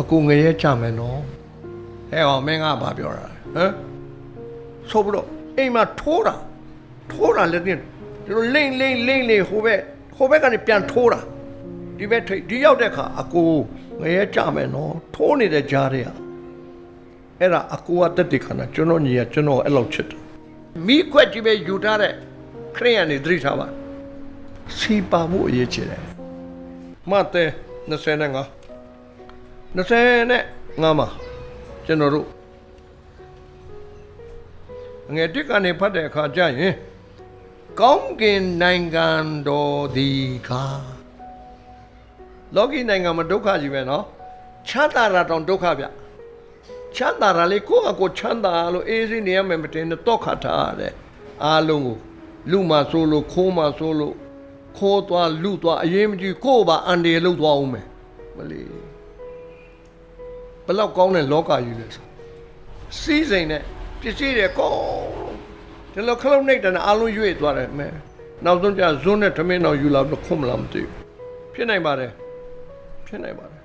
အကူငရဲကြမယ်နော်ဟဲ့ဟောမင်းကဘာပြောတာလဲဟမ်ဆိုပြီးတော့အိမ်မှာထိုးတာထိုးတာလည်းပြင်ကျွန်တော်လိမ့်လိမ့်လိမ့်လိမ့်ဟိုဘက်ဟိုဘက်ကနေပြန်ထိုးတာဒီဘက်ထိပ်ဒီရောက်တဲ့အခါအကူငရဲကြမယ်နော်ထိုးနေတဲ့ကြားတွေကအဲ့ဒါအကူကတက်တဲ့ခါကျကျွန်တော်ညီကကျွန်တော်အဲ့လောက်ချစ်တယ်မိခွက်ကြီးပဲယူထားတဲ့ခရိယန်နေသတိထားပါစီပါမှုအရေးကြီးတယ်မတ်တဲ့25 20နဲ့9မှာကျွန်တော်တို့ငွေတစ်ကနေဖတ်တဲ့အခါကျရင်ကောင်းကင်နိုင်ငံတော်ဒီကလောကီနိုင်ငံမှာဒုက္ခကြီးပဲနော်ချမ်းသာတာတောင်ဒုက္ခဗျချမ်းသာတာလေကိုယ့်အကိုချမ်းသာလို့အေးစိနေရမယ်မတင်တော့ခါထားတဲ့အားလုံးကိုလူမှဆိုလို့ခိုးမှဆိုလို့ခိုးသွားလူသွားအရေးမကြီးကိုယ့်ဘာအန်တရလောက်သွားအောင်မယ်မလေး လောက်ကောင်းတဲ့လောကကြီးလဲဆိုစီးစိမ်နဲ့ပစ္စည်းတွေကောင်းဒီလိုခလုံးနှိပ်တယ်နဲ့အလုံးရွေ့သွားတယ်မဲနောက်ဆုံးကျဇွန်းနဲ့ထမင်းတော်ယူလာပြီးခွန်မလားမသိဘူးဖြစ်နိုင်ပါတယ်ဖြစ်နိုင်ပါတယ်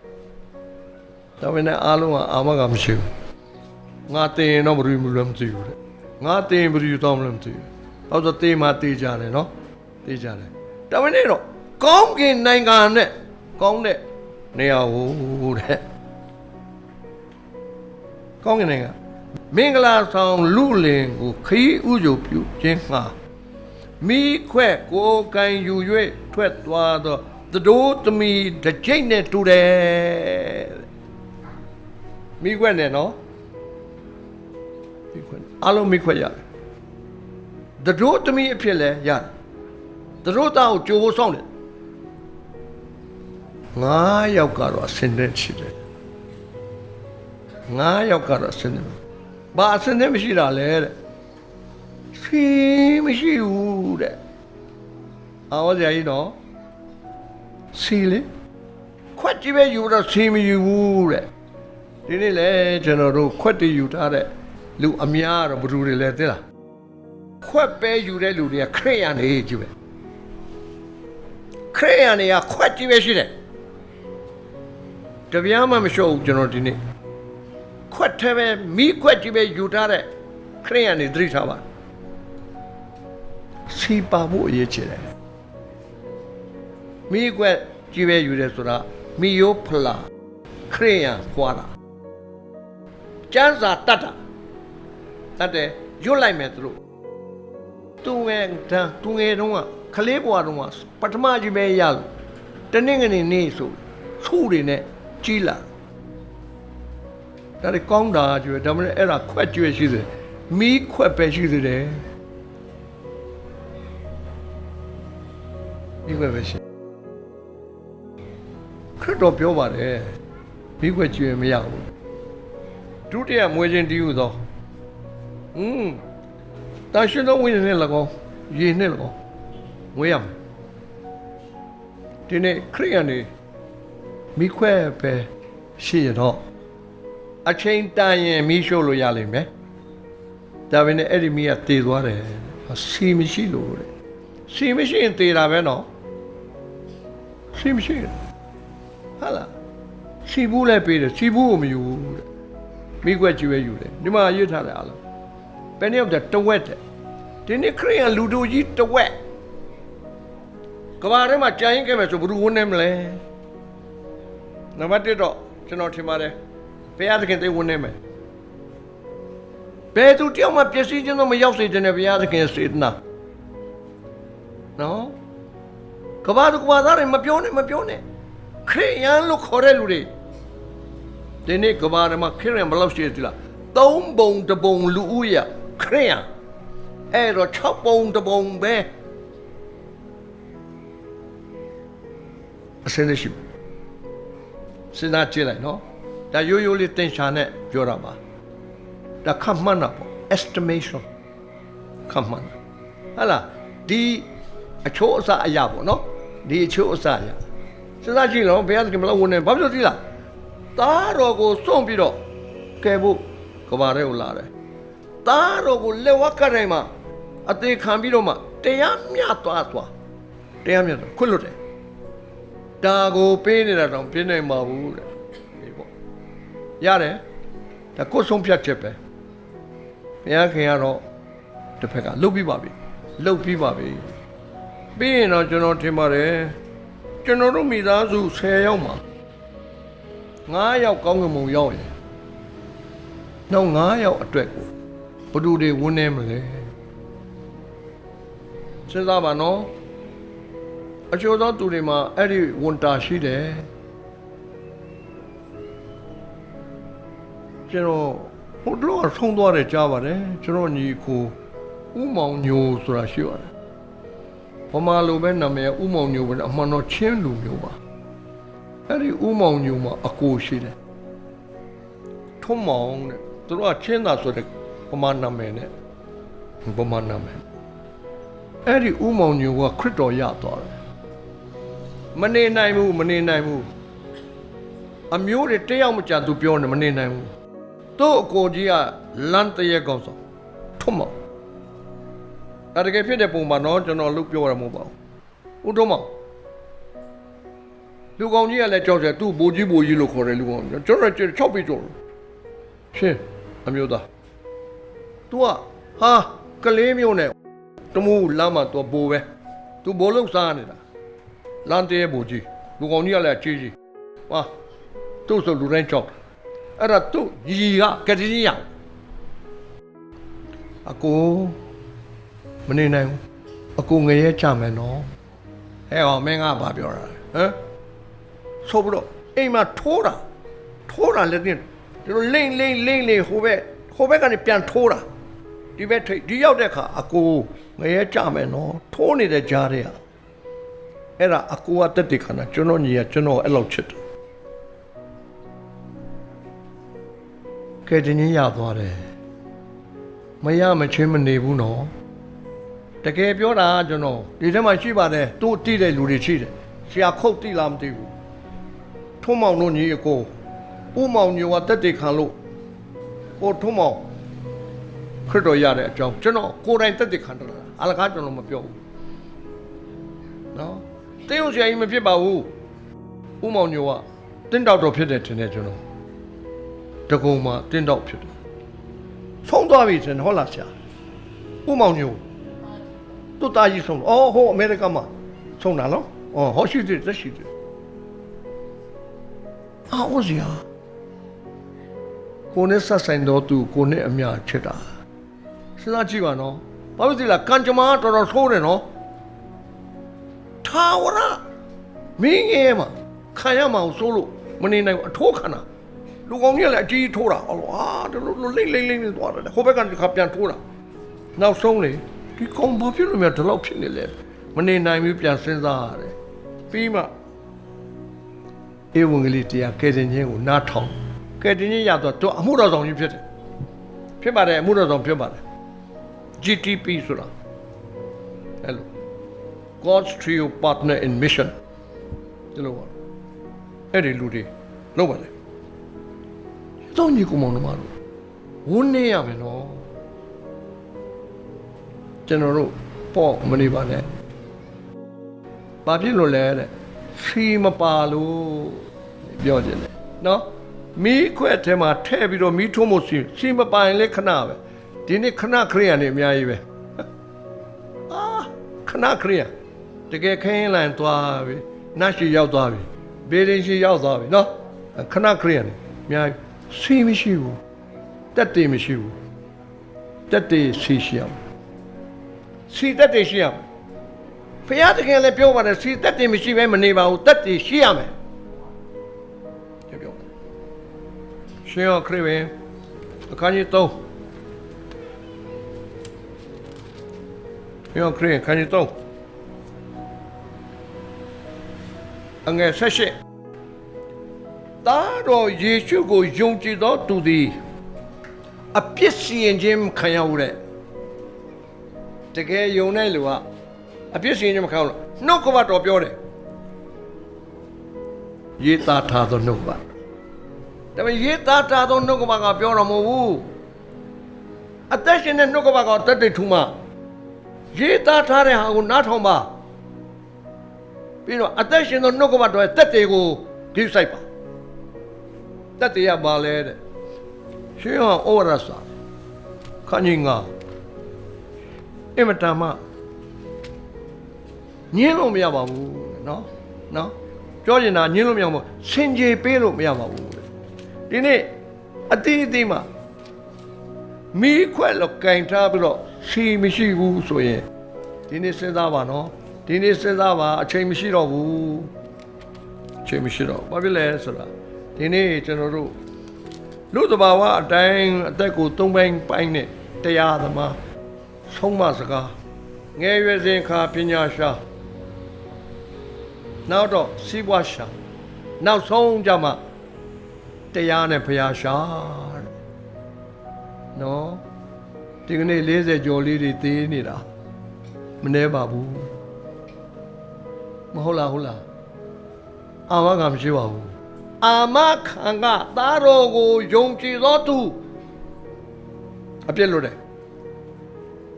ဒါပေမဲ့အားလုံးကအာမကမရှိဘူးငါတင်ရင်တော့ဘယ်လိုမှလည်းမသိဘူးတဲ့ငါတင်ရင်ဘယ်လိုတော့မှလည်းမသိဘူးတော့ဆိုတေးမှတေးကြတယ်နော်တေးကြတယ်ဒါပေမဲ့တော့ကောင်းကင်နိုင်ငံနဲ့ကောင်းတဲ့နေရာဟိုတဲ့ ကောင်းကင်နိုင်ငံမင်္ဂလာဆောင်လူလင်ကိုခရီးဥကြိုပြုခြင်းငှာမိခွဲ့ကိုယ်ကံယူ၍ထွက်သွားသောသတို့သမီးတစ်ကြိတ်နဲ့တူတယ်မိခွဲ့နဲ့နော်မိခွဲ့အလုံးမိခွဲ့ရတယ်သတို့သမီးအဖြစ်လဲရတယ်သတို့သားကိုကြိုးဖို့ဆောင်တယ်ငါးယောက်ကတော့အစင်တဲ့ချစ်တယ် ငါးယောက်ကတော့အစင်းနေဘာအစင်းနေမရှိတာလဲတဲ့စီမရှိဘူးတဲ့အာဝဇာကြီးတော့စီလေခွက်ကြည့်ပဲယူတော့စီမယူဘူးတဲ့ဒီနေ့လေကျွန်တော်တို့ခွက်တွေယူထားတဲ့လူအများတော့ဘယ်သူတွေလဲသိလားခွက်ပဲယူတဲ့လူတွေကခရိယန်တွေကြည့်ပဲခရိယန်တွေကခွက်ကြည့်ပဲရှိတယ်တပြားမှမလျှော့ဘူးကျွန်တော်ဒီနေ့ ခွက်ထဲပဲမိခွက်ကြီးပဲယူထားတဲ့ခရိယန်တွေသတိထားပါစီပါဖို့အရေးကြီးတယ်မိခွက်ကြီးပဲယူတယ်ဆိုတာမိယိုဖလာခရိယန်ဖွာတာကျန်းစာတတ်တာတတ်တယ်ရွတ်လိုက်မယ်သူတို့သူငယ်တန်းသူငယ်တုန်းကခလေးဘွားတုန်းကပထမကြီးပဲရလို့တနင်္ဂနွေနေ့ဆိုသူ့တွေနဲ့ကြီးလာ ဒါတွေကောင်းတာကျွေးဒါမှမဟုတ်အဲ့ဒါခွက်ကျွေးရှိတယ်မီးခွက်ပဲရှိသေးတယ်မီးခွက်ပဲရှိခရစ်တော်ပြောပါတယ်မီးခွက်ကျွေးမရဘူးဒုတိယမွေးခြင်းတည်းဟုသောอืมတာရှင်တော်ဝိညာဉ်နဲ့၎င်းရေနဲ့၎င်းမွေးရမယ်ဒီနေ့ခရိယန်တွေမိခွဲပဲရှိရတော့ အချိန်တန်ရင်မီးရှို့လို့ရလိမ့်မယ်ဒါပေမဲ့အဲ့ဒီမီးကတည်သွားတယ်စီမရှိလို့တဲ့စီမရှိရင်တည်တာပဲနော်စီမရှိရင်ဟာလားစီဘူးလည်းပေးတယ်စီဘူးကိုမယူဘူးတဲ့မိကွက်ကျွေးယူတယ်ဒီမှာရွတ်ထားတယ်အားလုံးဘယ်နည်းတော့တဝက်တဲ့ဒီနေ့ခရိယန်လူတို့ကြီးတဝက်ကဘာထဲမှာကြာရင်ခဲ့မယ်ဆိုဘယ်သူဝန်းနေမလဲနံပါတ်1တော့ကျွန်တော်ထင်ပါတယ် ဘုရားသခင်သိဝင်နေမယ်ဘယ်သူတယောက်မှပျက်စီးခြင်းတော့မရောက်စေတဲ့ဘုရားသခင်ရဲ့စေတနာနော်ကဘာသူကဘာသားတွေမပြောနဲ့မပြောနဲ့ခရိယန်လို့ခေါ်တဲ့လူတွေဒီနေ့ကဘာထဲမှာခရိယန်ဘယ်လောက်ရှိသလားသုံးပုံတစ်ပုံလူဦးရခရိယန်အဲ့တော့6ပုံတစ်ပုံပဲအစင်းရှိစဉ်းစားကြည့်လိုက်နော် ဒါရိုးရိုးလေးတင်ရှာနဲ့ပြောတာပါဒါခန့်မှန်းတာပေါ့ estimation ခန့်မှန်းတာဟာလားဒီအချိုးအစအရာပေါ့နော်ဒီအချိုးအစအရာစဉ်းစားကြည့်တော့ဘုရားသခင်မလို့ဝင်နေဘာဖြစ်လို့ဒီလားသားတော်ကိုစွန့်ပြီးတော့ကယ်ဖို့ကဘာရဲကိုလာတယ်သားတော်ကိုလက်ဝါးကတိုင်းမှာအသေးခံပြီးတော့မှတရားမျှသွားသွားတရားမျှတော့ခွတ်လွတ်တယ်ဒါကိုပေးနေတာတော့ပြင်းနိုင်မှာဘူးတဲ့ဒီပေါ့ ရတယ်ဒါကိုယ်ဆုံးဖြတ်ချက်ပဲဘုရားခင်ကတော့တစ်ဖက်ကလှုပ်ပြီးပါပြီလှုပ်ပြီးပါပြီပြီးရင်တော့ကျွန်တော်ထင်ပါတယ်ကျွန်တော်တို့မိသားစု10ယောက်မှာ9ယောက်ကောင်းကင်ဘုံရောက်ရင်နောက်9ယောက်အတွက်ကိုဘယ်သူတွေဝန်းနေမလဲစဉ်းစားပါနော်အချို့သောသူတွေမှာအဲ့ဒီဝန်တာရှိတယ် ကျွန်တော်ဟိုတော့ဆုံးသွားတယ်ကြားပါတယ်ကျွန်တော်ညီကိုဥမောင်ညိုဆိုတာရှိပါတယ်ဗမာလိုပဲနာမည်ဥမောင်ညိုပဲအမှန်တော့ချင်းလူမျိုးပါအဲ့ဒီဥမောင်ညိုမှာအကိုရှိတယ်ထုံးမောင်တဲ့သူတို့ကချင်းသာဆိုတဲ့ဗမာနာမည်နဲ့ဗမာနာမည်အဲ့ဒီဥမောင်ညိုကခရစ်တော်ရသွားတယ်မနေနိုင်ဘူးမနေနိုင်ဘူးအမျိုးတွေတယောက်မကြသူပြောနေမနေနိုင်ဘူး သူ့အကိုကြီးကလမ်းတရက်ကောင်းဆောင်ထုံးမောင်အဲ့တကယ်ဖြစ်တဲ့ပုံမှာတော့ကျွန်တော်လုတ်ပြောရမှာမဟုတ်ပါဘူးဦးထုံးမောင်လူကောင်ကြီးကလည်းကြောက်တယ်သူ့ဘိုးကြီးဘိုးကြီးလို့ခေါ်တယ်လူကောင်ကျွန်တော်ကျွန်တော်6ပြီကျော်ရှင်းအမျိုးသား तू ကဟာကလေးမျိုးနဲ့တမူလမ်းမှာ तू ဘိုးပဲ तू ဘိုးလုံးစားနေတာ လမ်းတဲဘူကြီးလူကောင်ကြီးကလည်းကြီးကြီးဟာသူ့ဆိုလူတိုင်းကြောက် အဲ့ဒါသူ့ညီကကတိရအကိုမနေနိုင်ဘူးအကိုငရဲချမယ်နော်အဲ့ဟောမင်းကဘာပြောတာလဲဟမ်ဆိုပြီးတော့အိမ်မှာထိုးတာထိုးတာလည်းတင်ဒီလိုလိမ့်လိမ့်လိမ့်လိမ့်ဟိုဘက်ဟိုဘက်ကနေပြန်ထိုးတာဒီဘက်ထိပ်ဒီရောက်တဲ့ခါအကိုငရဲချမယ်နော်ထိုးနေတဲ့ကြားထဲကအဲ့ဒါအကူကတက်တက်ခဏကျွန်တော်ညီကကျွန်တော်အဲ့လောက်ချစ်တယ် ကဲဒီနေ့ရသွားတယ်မရမချင်းမနေဘူးနော်တကယ်ပြောတာကကျွန်တော်ဒီထဲမှာရှိပါတယ်သူ့တိတဲ့လူတွေရှိတယ်ဆရာခုတ်တိလားမသိဘူးထုံးမောင်တို့ညီအကိုဥမောင်ညိုကတက်တက်ခံလို့ကိုထုံးမောင်ခရစ်တော်ရတဲ့အကြောင်းကျွန်တော်ကိုယ်တိုင်တက်တက်ခံတယ်လားအလကားကျွန်တော်မပြောဘူးနော်တင်းုံဆရာကြီးမဖြစ်ပါဘူးဥမောင်ညိုကတင်းတောက်တော်ဖြစ်တယ်ထင်တယ်ကျွန်တော် တကုံမှာတင်းတောက်ဖြစ်တယ်ဆုံးသွားပြီထင်တယ်ဟုတ်လားဆရာဥမောင်ညိုသူ့သားကြီးဆုံးအော်ဟိုအမေရိကမှာဆုံးတာနော်အော်ဟောရှိတယ်သက်ရှိတယ်အာဟိုဆရာကိုနဲ့ဆက်ဆိုင်တော့သူကိုနဲ့အမြချစ်တာစဉ်းစားကြည့်ပါနော်ဘာလို့ဒီလားကံကြမ္မာတော်တော်ဆိုးတယ်နော်ထာဝရမင်းငယ်မှာခံရမအောင်စိုးလို့မနေနိုင်ဘူးအထိုးခံတာ လူကောင်ကြီးကလည်းအကြီးထိုးတာအော်ဟာဒီလိုလိမ့်လိမ့်လိမ့်နေသွားတယ်ဟိုဘက်ကဒီခါပြန်ထိုးတာနောက်ဆုံးလေဒီကောင်ဘာဖြစ်လို့များဒီလောက်ဖြစ်နေလဲမနေနိုင်ဘူးပြန်စဉ်းစားရတယ်ပြီးမှဧဝံဂေလိတရားကယ်တင်ခြင်းကိုနားထောင်ကယ်တင်ခြင်းရတော့သူအမှုတော်ဆောင်ကြီးဖြစ်တယ်ဖြစ်ပါတယ်အမှုတော်ဆောင်ဖြစ်ပါတယ် GTP ဆိုတာအဲ့လို God's trio partner in mission ဒီလိုပါအဲ့ဒီလူတွေလောက်ပါလေ တောင်းကြီးကမောင်နှမတို့ဝန်းနေရမယ်နော်ကျွန်တော်တို့ပေါ့မနေပါနဲ့ဘာဖြစ်လို့လဲတဲ့ဖီမပါလို့ပြောခြင်းတယ်နော်မီးခွက်ထဲမှာထည့်ပြီးတော့မီးထုံးဖို့စီစီမပိုင်လဲခဏပဲဒီနေ့ခဏခရိယာနေအများကြီးပဲအာခဏခရိယာတကယ်ခင်းလန်သွားပြီနတ်ရှိရောက်သွားပြီဘေးရင်ရှိရောက်သွားပြီနော်ခဏခရိယာနေအများကြီး စီမရှိဘူးတက်တေမရှိဘူးတက်တေစီရှိအောင်စီတက်တေရှိအောင်ဖရာတခင်လည်းပြောပါတယ်စီတက်တေမရှိဘဲမနေပါဘူးတက်တေရှိရမယ်ပြောပြောရှင်ရခရစ်ဝင်အခန်းကြီး3ယောခရစ်ခန်းကြီး3အငယ်16 သားတော်ယေရှုကိုယုံကြည်သောသူသည်အပြစ်စီရင်ခြင်းခံရဘူးတဲ့တကယ်ယုံတဲ့လူကအပြစ်စီရင်ခြင်းမခံဘူးနှုတ်ကပတော်ပြောတယ်ရေးသားထားသောနှုတ်ကပဒါပေမဲ့ရေးသားထားသောနှုတ်ကပကပြောတော်မဟုတ်ဘူးအသက်ရှင်တဲ့နှုတ်ကပကတတ်တည်ထူမှရေးသားထားတဲ့ဟာကိုနားထောင်ပါပြီးတော့အသက်ရှင်သောနှုတ်ကပတော်ရဲ့တတ်တည်ကိုဂရုစိုက်ပါ တက်တရားပါလဲတဲ့ရှင်ဟောဩဝရစာခန်းကြီးငါအင်မတန်မှညင်းလို့မရပါဘူးတဲ့နော်နော်ပြောချင်တာညင်းလို့မရဘူးစင်ကြေပေးလို့မရပါဘူးတဲ့ဒီနေ့အတိအသေးမှမီးခွက်လောက်ကင်ထားပြီးတော့ရှီမရှိဘူးဆိုရင်ဒီနေ့စဉ်းစားပါနော်ဒီနေ့စဉ်းစားပါအချိန်မရှိတော့ဘူးအချိန်မရှိတော့ဘာဖြစ်လဲဆိုတာ ဒီနေ့ကျွန်တော်တို့လူသဘာဝအတိုင်းအသက်ကိုသုံးပိုင်းပိုင်းနဲ့တရားသမားဆုံးမစကားငယ်ရွယ်စဉ်ခါပညာရှာနောက်တော့စီးပွားရှာနောက်ဆုံးကြမှာတရားနဲ့ဖျားရှာတဲ့နော်ဒီကနေ့40ကျော်လေးတွေသေးနေတာမနှဲပါဘူးမဟုတ်လားဟုတ်လားအာမခံမရှိပါဘူး အာမခံကသားတော်ကိုယုံကြည်သောသူအပြစ်လွတ်တယ်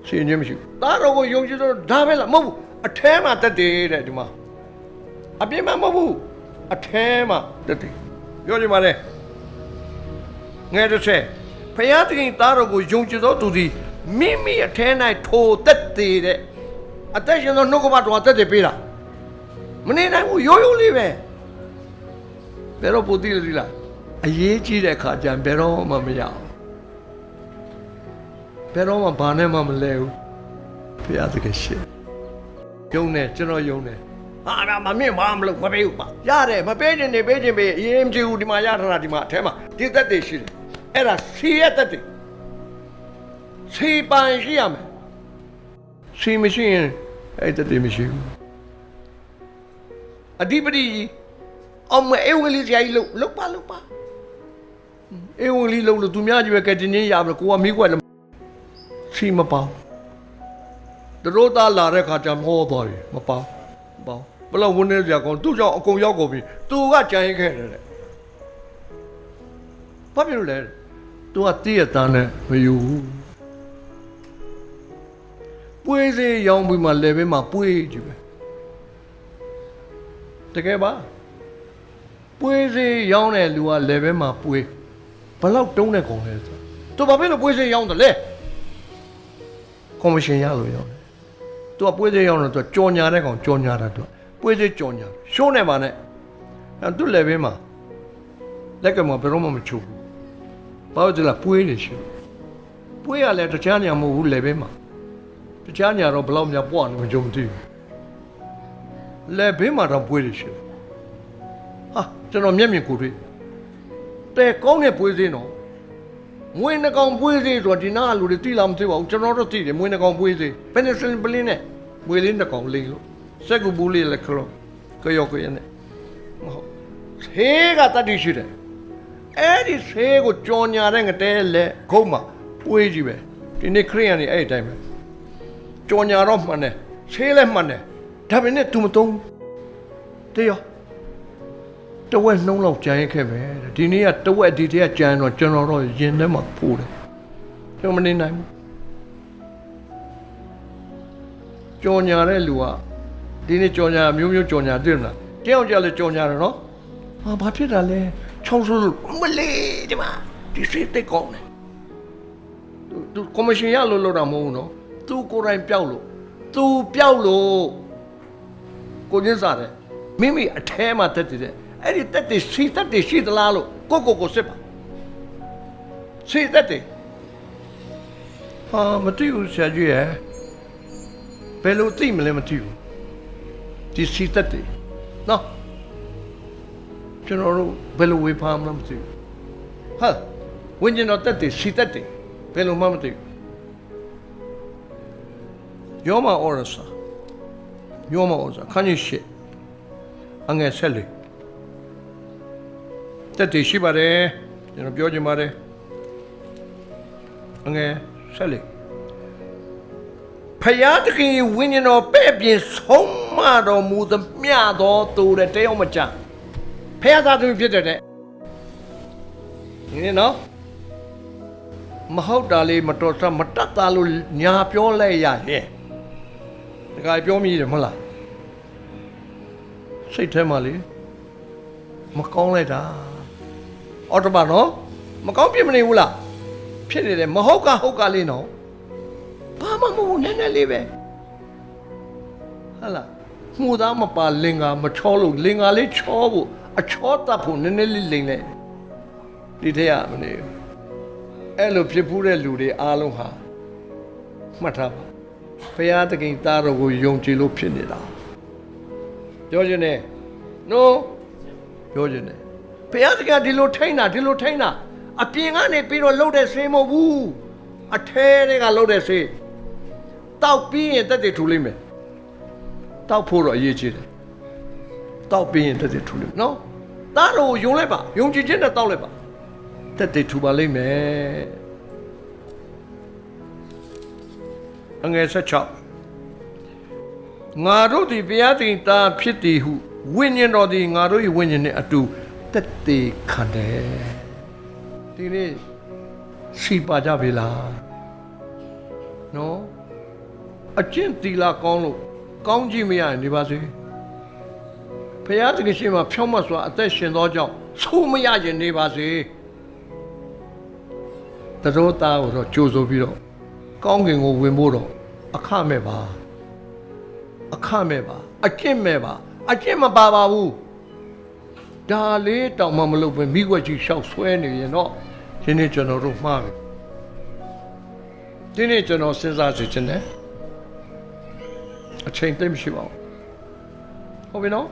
ဆင်ခြင်းမရှိဘူးသားတော်ကိုယုံကြည်သောဒါပဲလားမဟုတ်ဘူးအထဲမှာတက်တယ်တဲ့ဒီမှာအပြစ်မှမဟုတ်ဘူးအထဲမှာတက်တယ်ပြောကြပါလေငယ်တစ်ချက်ဖယားသခင်သားတော်ကိုယုံကြည်သောသူသည်မိမိအထဲ၌ထိုသက်သေးတဲ့အသက်ရှင်သောနှုတ်ကပတော်သက်သေပေးတာမနေနိုင်ဘူးရိုးရိုးလေးပဲ ဘယ်တော့ပိုတိလိလားအရေးကြီးတဲ့ခါကျရင်ဘယ်တော့မှမရအောင်ဘယ်တော့မှဘာနဲ့မှမလဲဘူးဖယားသခင်ရှင်ယုံနေကျွန်တော်ယုံနေဟာဒါမမြင့်မမလို့မပေးဘူးပါရတယ်မပေးခြင်းနေပေးခြင်းပေးအရင်မကြည့်ဘူးဒီမှာရထားတာဒီမှာအထဲမှာဒီသက်တွေရှိတယ်အဲ့ဒါစီရဲ့သက်တွေစီပန်ရှိရမယ်စီမရှိရင်အဲ့သက်တွေမရှိဘူးအဓိပတိကြီး အောင်မအေဝံလေးဆရာကြီးလို့လုတ်ပါလုတ်ပါအေဝံလေးလို့လို့သူများကြီးပဲကဲတင်းချင်းရမလို့ကိုကမိကွက်လည်းစီမပေါတို့သားလာတဲ့ခါကျမောသွားပြီမပေါမပေါဘလို့ဝင်းနေကြကောင်သူ့ကြောင့်အကုန်ရောက်ကုန်ပြီသူကကြံရင်ခဲ့တယ်တဲ့ဘာဖြစ်လို့လဲသူကတည့်ရသားနဲ့မယူဘူးပွေးစေးရောင်းပြီးမှလေဘင်းမှာပွေးကြည့်ပဲတကယ်ပါ ပွေးစေးရောင်းတဲ့လူကလေဘင်းမှာပွေးဘလောက်တုံးတဲ့ကောင်လဲဆိုသူဘာဖြစ်လို့ပွေးစေးရောင်းတယ်လဲကော်မရှင်ရလို့ရောင်းတယ်သူကပွေးစေးရောင်းတော့သူကြော်ညာတဲ့ကောင်ကြော်ညာတာသူပွေးစေးကြော်ညာရှိုးနေပါနဲ့အဲသူလေဘင်းမှာလက်ကမှဘယ်တော့မှမချုပ်ဘူးဘာလို့ဒီလားပွေးနေရှိပွေးရလဲတခြားညာမဟုတ်ဘူးလေဘင်းမှာတခြားညာတော့ဘလောက်များပွားနေမှကြုံမသိဘူးလေဘင်းမှာတော့ပွေးနေရှိ ဟာကျွန်တော်မျက်မြင်ကိုယ်တွေ့တဲကောင်းတဲ့ပွေးစင်းတော့မွေးနှကောင်ပွေးစင်းဆိုတော့ဒီနားလူတွေသိလားမသိပါဘူးကျွန်တော်တို့သိတယ်မွေးနှကောင်ပွေးစင်းပနီဆလင်ပလင်းနဲ့မွေးလေးနှကောင်လိမ့်လို့စက်ကူဘူးလေးလည်းခလို့ကြောက်ကြရနဲ့မဟုတ်ဆေးကတတ်တရှိတယ်အဲ့ဒီဆေးကိုကြော်ညာတဲ့ငတဲလဲခုံးမှာပွေးကြီးပဲဒီနေ့ခရိယန်နေအဲ့ဒီတိုင်းပဲကြော်ညာတော့မှန်တယ်ဆေးလည်းမှန်တယ်ဒါပေမဲ့ तू မသုံးတရား တဝက်နှုံးလောက်ကြမ်းခဲ့ပဲတဲ့ဒီနေ့ကတဝက်ဒီတည်းကကြမ်းတော့ကျွန်တော်တော့ရင်ထဲမှာပို့တယ်ကျွန်တော်မနေနိုင်ဘူးကြော်ညာတဲ့လူကဒီနေ့ကြော်ညာမျိုးမျိုးကြော်ညာသိမလားတယောက်ကြလဲကြော်ညာတယ်နော်ဟာဘာဖြစ်တာလဲချောင်းဆိုးလို့မလေးဒီမှာဒီစိတ်တိတ်ကောင်းတယ်သူသူကော်မရှင်ရလို့လို့တာမဟုတ်ဘူးနော်သူကိုယ်တိုင်ပျောက်လို့သူပျောက်လို့ကိုကျင်းစားတယ်မိမိအแทမှာတက်တည်တယ် အဲ့ဒီတက်တည်စီတက်တည်ရှိသလားလို့ကိုကိုကိုစစ်ပါစီတက်တည်ဟာမသိဘူးဆရာကြီးရဲ့ဘယ်လိုသိမလဲမသိဘူးဒီစီတက်တည်နော်ကျွန်တော်တို့ဘယ်လိုဝေဖန်မလဲမသိဘူးဟာဝိညာဉ်တော်တက်တည်စီတက်တည်ဘယ်လိုမှမသိဘူးယောမအော်ရစာယောမအော်ရစာခန်းကြီးရှစ်အငယ်ဆက်လေ တက်တည်ရှိပါတယ်ကျွန်တော်ပြောချင်ပါတယ်အငယ်ဆက်လေဖယားတခင်ရဲ့ဝိညာဉ်တော်ပဲ့ပြင်ဆုံးမတော်မူသမျှသောသူတဲ့တယောက်မကြဖယားသားသူဖြစ်တဲ့တဲ့ဒီနော်မဟုတ်တာလေးမတော်ဆမတတ်တာလို့ညာပြောလိုက်ရရဲ့တခါပြောမိတယ်မဟုတ်လားစိတ်ထဲမှာလေမကောင်းလိုက်တာ အော်တပါနော်မကောင်းဖြစ်မနေဘူးလားဖြစ်နေတယ်မဟုတ်ကဟုတ်ကလေးနော်ဘာမှမဟုတ်ဘူးနည်းနည်းလေးပဲဟာလားမှုသားမပါလင်္ကာမချောလို့လင်္ကာလေးချောဖို့အချောတတ်ဖို့နည်းနည်းလေးလိမ့်လိုက်ဒီထက်ရမနေဘူးအဲ့လိုဖြစ်ဖူးတဲ့လူတွေအားလုံးဟာမှတ်ထားပါဘုရားသခင်သားတော်ကိုယုံကြည်လို့ဖြစ်နေတာပြောခြင်းနဲ့နော်ပြောခြင်းနဲ့ ဘုရားသခင်ကဒီလိုထိန်းတာဒီလိုထိန်းတာအပြင်ကနေပြီးတော့လှုပ်တဲ့ဆွေးမဟုတ်ဘူးအထဲတွေကလှုပ်တဲ့ဆွေးတောက်ပြီးရင်တက်တည်ထူလိမ့်မယ်တောက်ဖို့တော့အရေးကြီးတယ်တောက်ပြီးရင်တက်တည်ထူလိမ့်မယ်နော်သားတော်ကိုယုံလိုက်ပါယုံကြည်ခြင်းနဲ့တောက်လိုက်ပါတက်တည်ထူပါလိမ့်မယ်အငယ်16ငါတို့သည်ဘုရားသခင်သားဖြစ်သည်ဟုဝိညာဉ်တော်သည်ငါတို့၏ဝိညာဉ်နှင့်အတူ တက်တည်ခံတယ်ဒီနေ့ရှိပါကြပြီလားနော်အကျင့်တီလာကောင်းလို့ကောင်းကြည့်မရရင်ဒီပါစေဘုရားသခင်ရှင်မှာဖြောင့်မတ်စွာအသက်ရှင်သောကြောင့်ဆိုးမရရင်နေပါစေတတော်သားကိုတော့ကြိုးဆိုပြီးတော့ကောင်းကင်ကိုဝင်ဖို့တော့အခမဲ့ပါအခမဲ့ပါအကျင့်မဲ့ပါအကျင့်မပါပါဘူး ဒါလေးတောင်မှမလုပ်ပဲမိခွက်ကြီးရှောက်ဆွဲနေရင်တော့ဒီနေ့ကျွန်တော်တို့မှားပြီဒီနေ့ကျွန်တော်စဉ်းစားစီခြင်းနဲ့အချိန်သိမ့်မရှိပါဘူးဟုတ်ပြီနော်